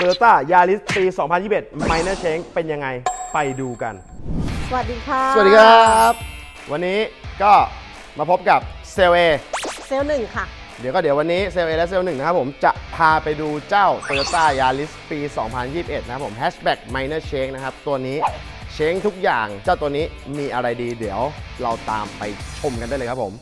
Toyota Yaris ปี 2021 Minor Change เป็นยังไงไปดูกัน สวัสดีค่ะสวัสดีครับ วันนี้ก็มาพบกับเซลเอเซลล์หนึ่งค่ะ เดี๋ยวก็เดี๋ยววันนี้เซลเอและเซลหนึ่งนะครับผมจะพาไปดูเจ้า Toyota Yaris ปี 2021 นะครับผม Hatchback Minor Change นะครับ ตัวนี้เช้งทุกอย่างเจ้าตัวนี้มีอะไรดี เดี๋ยวเราตามไปชมกันได้เลยครับผม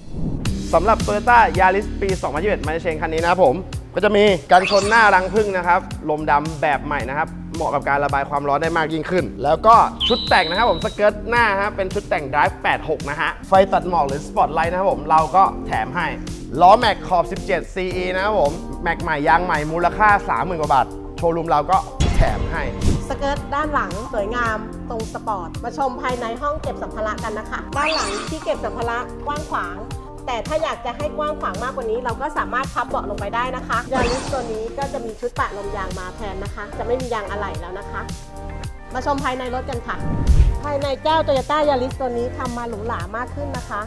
สำหรับ Toyota Yaris ปี 2021 Minor Change คันนี้นะครับผม ก็จะมีกันชนหน้ารังพึ่งนะครับ ลมดำแบบใหม่นะครับ เหมาะกับการระบายความร้อนได้มากยิ่งขึ้น แล้วก็ชุดแต่งนะครับผมสเกิร์ตหน้าฮะเป็นชุดแต่ง Drive 86 นะฮะ ไฟตัดหมอกหรือ Spotlight นะครับผมเราก็แถมให้ล้อแม็กขอบ 17 CE นะครับผมแม็กใหม่ยางใหม่มูลค่า 30,000 กว่าบาท โชว์รูมเราก็แถมให้สเกิร์ตด้านหลังสวยงามตรงสปอร์ต มาชมภายในห้องเก็บสัมภาระกันนะคะ ด้านหลังที่เก็บสัมภาระกว้างขวาง แต่ถ้าอยากจะให้กว้างขวางมากกว่านี้ เราก็สามารถพับเบาะลงไปได้นะคะยาริสตัวนี้ก็จะมีชุดปะลมยางมาแทนนะคะ จะไม่มียางอะไหล่แล้วนะคะ มาชมภายในรถกันค่ะ ภายในเจ้า Toyota Yaris ตัวนี้ทำมาหรูหรามากขึ้นนะคะ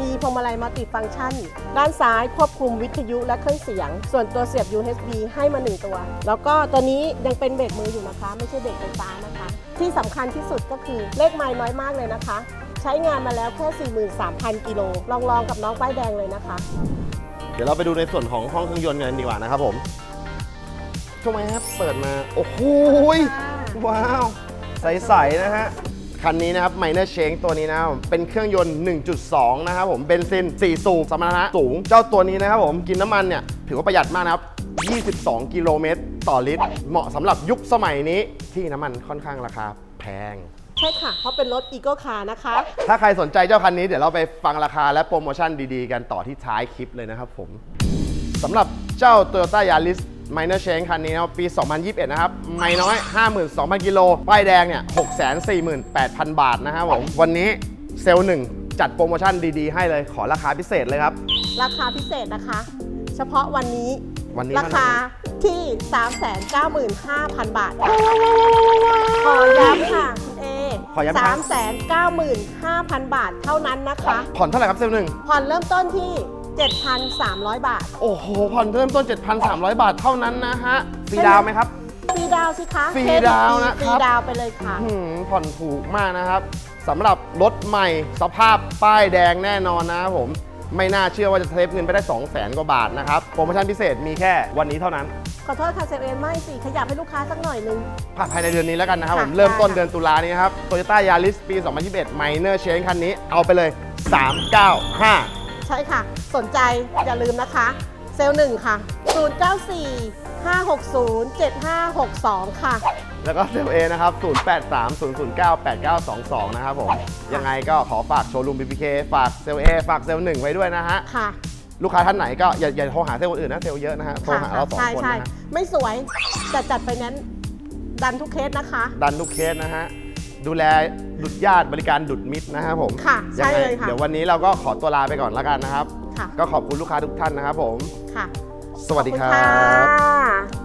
มีพวงมาลัยมัลติฟังก์ชัน ด้านซ้ายควบคุมวิทยุและเครื่องเสียง ส่วนตัวเสียบ USB ให้มา 1 ตัว แล้วก็ตัวนี้ยังเป็นเบรกมืออยู่นะคะ ไม่ใช่เบรกไฟฟ้านะคะ ที่สำคัญที่สุดก็คือเลขไม้น้อยมากเลยนะคะ ใช้งานมาแล้วแค่ 43,000 กิโล ลองลองกับน้องป้ายแดงเลยนะคะ เดี๋ยวเราไปดูในส่วนของห้องเครื่องยนต์กันดีกว่านะครับผมทำไมครับเปิดมา โอ้โหยว้าว ใส ๆ นะฮะ คันนี้นะครับ Minor Change ตัวนี้นะครับเป็นเครื่องยนต์ 1.2 นะครับผม เบนซิน 4 สูบสมรรถนะสูง เจ้าตัวนี้นะครับผม กินน้ำมันเนี่ย ถือว่าประหยัดมากนะครับ 22 กิโลเมตรต่อลิตร เหมาะสำหรับยุคสมัยนี้ที่น้ำมันค่อนข้างราคาแพง ช่ค่ะ เพราะเป็นรถ Eco Car นะคะ ถ้าใครสนใจเจ้าคันนี้เดี๋ยวเราไปฟังราคาและโปรโมชั่นดีๆ กันต่อที่ท้ายคลิปเลยนะครับผมสำหรับเจ้า Toyota Yaris Minor Change คันนี้นะครับปี 2021 นะครับ ไม่น้อย 52,000 กิโล ป้ายแดงเนี่ย 648,000 บาทนะครับผม วันนี้เซลล์หนึ่งจัดโปรโมชั่นดีๆ ให้เลย ขอราคาพิเศษเลยครับ ราคาพิเศษนะคะ เฉพาะวันนี้ วันนี้ราเท่าคานั้นที่ 395,000 บาท ขอย้ำค่ะคุณเอ ขอย้ำครับ395,000 บาทเท่านั้นนะคะ ผ่อนเท่าไหร่ครับเซลล์หนึ่ง ผ่อนเริ่มต้นที่ 7,300 บาท โอ้โห ผ่อนเริ่มต้น 7,300 บาทเท่านั้นนะฮะฟรีดาวน์ไหมครับ ฟรีดาวน์สิคะฟรีเคดิตดาวน์นะครับ ฟรีดาวน์ไปเลยค่ะหืมผ่อนถูกมากนะครับสำหรับรถใหม่สภาพป้ายแดงแน่นอนนะครับผม ไม่น่าเชื่อว่าจะเทปเงินไปได้ 2 0 0แสนกว่าบาทนะครับ โปรโมชั่นพิเศษมีแค่วันนี้เท่านั้น ขอโทษค่ะเซเว่นไม่สิขยับให้ลูกค้าสักหน่อยนึงภายในเดือนนี้แล้วกันนะครับผมค่ะเริ่มต้นได้ค่ะเดือนตุลานี้ครับ Toyota Yaris ปี 2021 Minor Change คันนี้เอาไปเลย 395 ใช่ค่ะ สนใจอย่าลืมนะคะ เซลล์หนึ่งค่ะ 094 560 7562 ค่ะ แล้วก็เซลเอนะครับ 0830098922 นะครับผม ยังไงก็ขอฝากโชว์รูม BBK ฝากเซลเอฝากเซลหนึ่งไว้ด้วยนะฮะ ค่ะ ลูกค้าท่านไหนก็อย่าอย่าโทรหาเซลล์คนอื่นนะ เซลล์เยอะนะฮะ โทรหาเราสองใช่คนใช่นะฮะ ไม่สวยแต่จัดไฟแนนซ์ดันทุกเคสนะคะ ดันทุกเคสนะฮะ ดูแลดุดญาติบริการดุดมิตรนะครับผมค่ะยัใช่ไงเลยค่ะ เดี๋ยววันนี้เราก็ขอตัวลาไปก่อนแล้วกันนะครับ ค่ะ ก็ขอบคุณลูกค้าทุกท่านนะครับผม ค่ะสวัสดีคขรัอบณบค่ะ